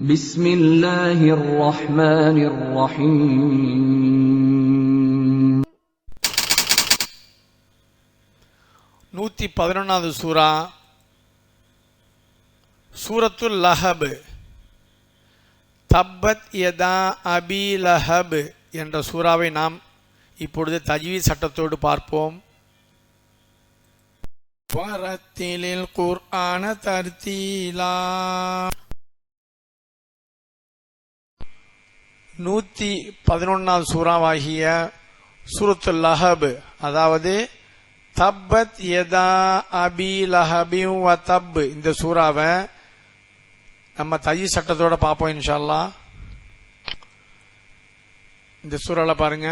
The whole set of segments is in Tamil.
بسم الله الرحمن الرحيم நூற்றி பதினொன்றாவது சூரா சூரத்துல் லஹப் தப்பத் யதா அபி லஹப் என்ற சூறாவை நாம் இப்பொழுது தஜ்வீத் சட்டத்தோடு பார்ப்போம் வரத்திலில் குர்ஆன தர்த்தீலா நூற்றி பதினொன்றாம் சூறாவாகிய சூரத்து லஹப். அதாவது தப்பத் யதா அபி லஹபியும் வ தப். இந்த சூறாவை நம்ம தஜி சட்டத்தோட பார்ப்போம் இன்ஷால்லா. இந்த சூறாவில் பாருங்க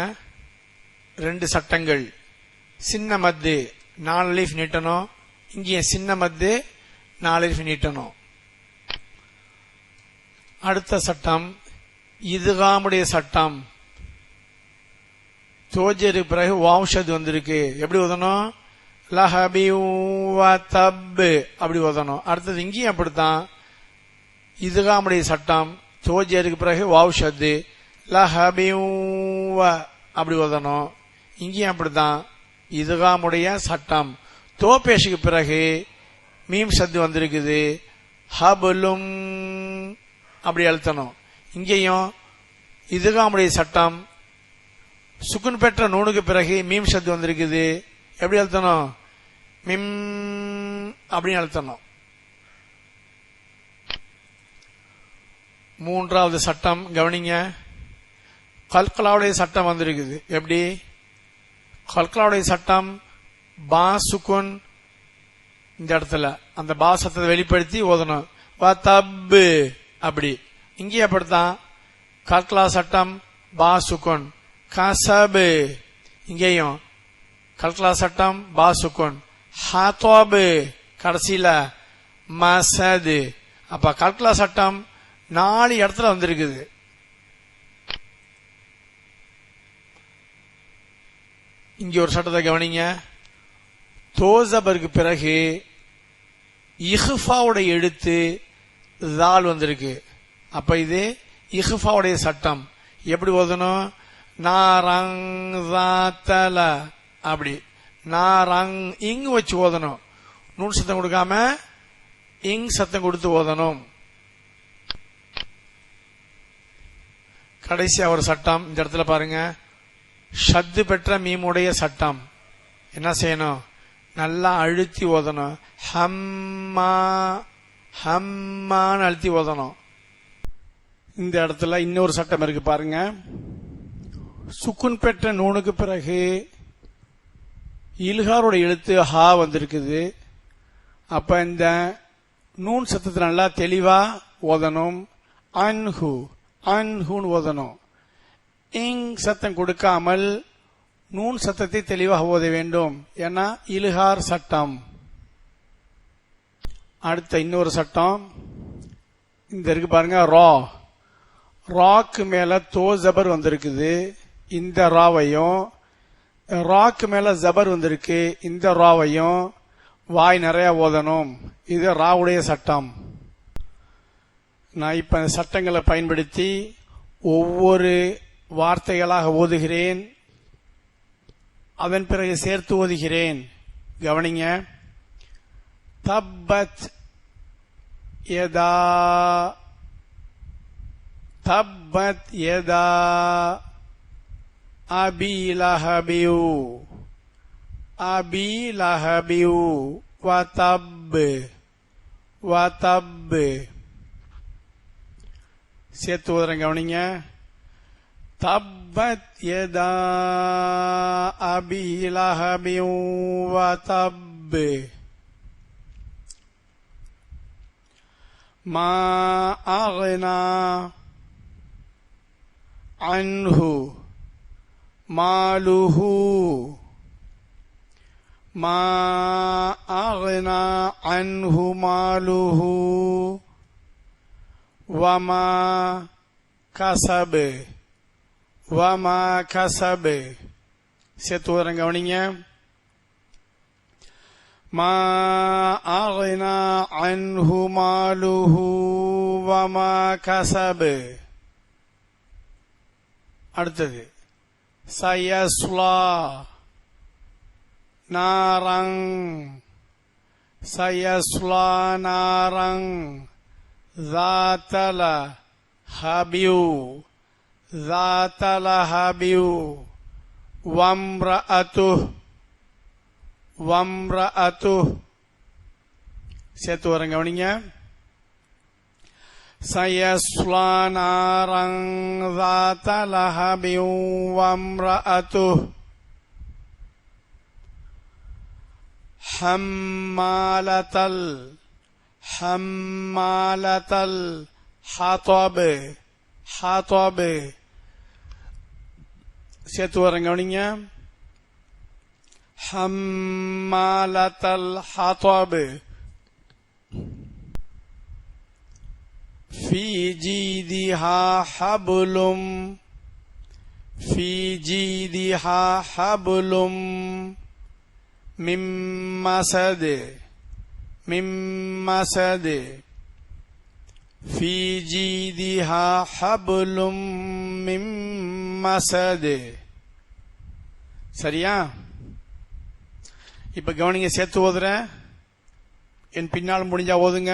ரெண்டு சட்டங்கள். சின்ன மத்து நாலு லீஃப் நீட்டணும். இங்கே சின்ன மத்து நாலு லீஃப் நீட்டணும். அடுத்த சட்டம் இதுகாமுடைய சட்டம். தோஜரு பிறகு வாம்ஷத் வந்திருக்கு. எப்படி ஓதணும்? லஹபி தப்பு அப்படி ஓதணும். அடுத்தது இங்கேயும் அப்படித்தான். இதுகாமுடைய சட்டம். தோஜருக்கு பிறகு வாவ்ஷத்து லஹபி அப்படி ஓதணும். இங்கேயும் அப்படித்தான். இதுகாமுடைய சட்டம். தோபேஷுக்கு பிறகு மீம் சத்து வந்திருக்குது. ஹபுலும் அப்படி அழுத்தணும். இங்கேயும் இதுகாமுடைய சட்டம் சுக்குன் பெற்ற நூனுக்கு பிறகு மீம் சத்து வந்திருக்குது. எப்படி அழுத்தணும்? மிம் அப்படின்னு அழுத்தணும். மூன்றாவது சட்டம் கவனிங்க. கல்கலாவுடைய சட்டம் வந்திருக்குது. எப்படி? கல்கலாவுடைய சட்டம் பா சுக்குன் இந்த இடத்துல அந்த பா சத்தத்தை வெளிப்படுத்தி ஓதணும். வ தப்பு அப்படி. இங்கேயே அப்படித்தான். கல்கலா சட்டம் பா சுக்குன். கசபு இங்கேயும். கல்கலா சட்டம் பா சுக்குன். ஹாத்தோபு கடைசியில மசது அப்ப கல்கலா சட்டம் நாலு இடத்துல வந்திருக்குது. இங்க ஒரு சட்டத்தை கவனிங்க. தோசபருக்கு பிறகு இஹ்ஃபாவுடைய எழுத்து தால் வந்திருக்கு. அப்ப இது இஹ்ஃபாவுடைய சட்டம். எப்படி ஓதணும்? நாரங் தல அப்படி. நாரங் இங் வச்சு ஓதணும். நூல் சத்தம் கொடுக்காம இங் சத்தம் கொடுத்து ஓதணும். கடைசியா ஒரு சட்டம். இந்த இடத்துல பாருங்க. ஷத்து பெற்ற மீமுடைய சட்டம். என்ன செய்யணும்? நல்லா அழுத்தி ஓதணும். ஹம்மா ஹம்மான்னு அழுத்தி ஓதணும். இந்த இடத்துல இன்னொரு சட்டம் இருக்கு பாருங்க. சுக்குன் பெற்ற நூனுக்கு பிறகு இல்காரோட எழுத்து ஹா வந்திருக்குது. அப்ப இந்த நூன் சத்தத்தை நல்லா தெளிவா ஓதணும். அன்ஹு அன்ஹுன்னு ஓதணும். இங் சத்தம் கொடுக்காமல் நூன் சத்தத்தை தெளிவாக ஓத வேண்டும். ஏன்னா இலுகார் சட்டம். அடுத்த இன்னொரு சட்டம். இந்த இருக்கு பாருங்க ரா. ராக்கு மேல தோ ஜபர் வந்திருக்குது இந்த ராவையும் ராக்கு மேல ஜபர் வந்திருக்கு இந்த ராவையும் வாய் நிறைய ஓதணும். இது ராவுடைய சட்டம். நான் இப்ப சட்டங்களை பயன்படுத்தி ஒவ்வொரு வார்த்தைகளாக ஓதுகிறேன். அதன் பிறகு சேர்த்து ஓதுகிறேன். கவனிங்க. தப்பத் எதா தப்பத் யதா அபி லஹபியூ அபி லஹபியூ வதப் வதப் சேர்த்து ஓதுறேன் கவனிங்க தப்பத் யதா அபி லஹபியூ வதப் ما أغنى عنه ماله ما أغنى عنه ماله وما كسب وما كسب சேர்த்து வரேன் கவனிங்க ما أغنى عنه ماله وما كسب அடுத்தது. சயஸ்லா நாரங். சயஸ்லா நாரங். தாத்தல ஹபியூ. தாத்தல ஹபியூ. வம்ரஅத்து. வம்ரஅத்து. சேர்த்து வரங்க கவனிங்க. سيصلى نارا ذات لهب وامرأته حمالة ال حمالة الحطب حطب சேர்த்து வரங்க கவனிங்க حمالة الحطب في جيدها حبل في جيدها حبل من مسد من مسد في جيدها حبل من مسد சரியா இப்ப கவனிங்க சேர்த்து ஓதுறேன் என் பின்னால் முடிஞ்சா ஓதுங்க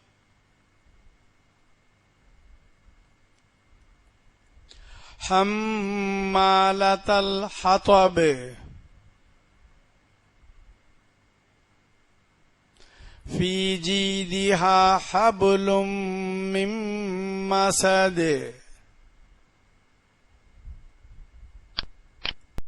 حمالة الحطب. في جيدها حبل من مسد.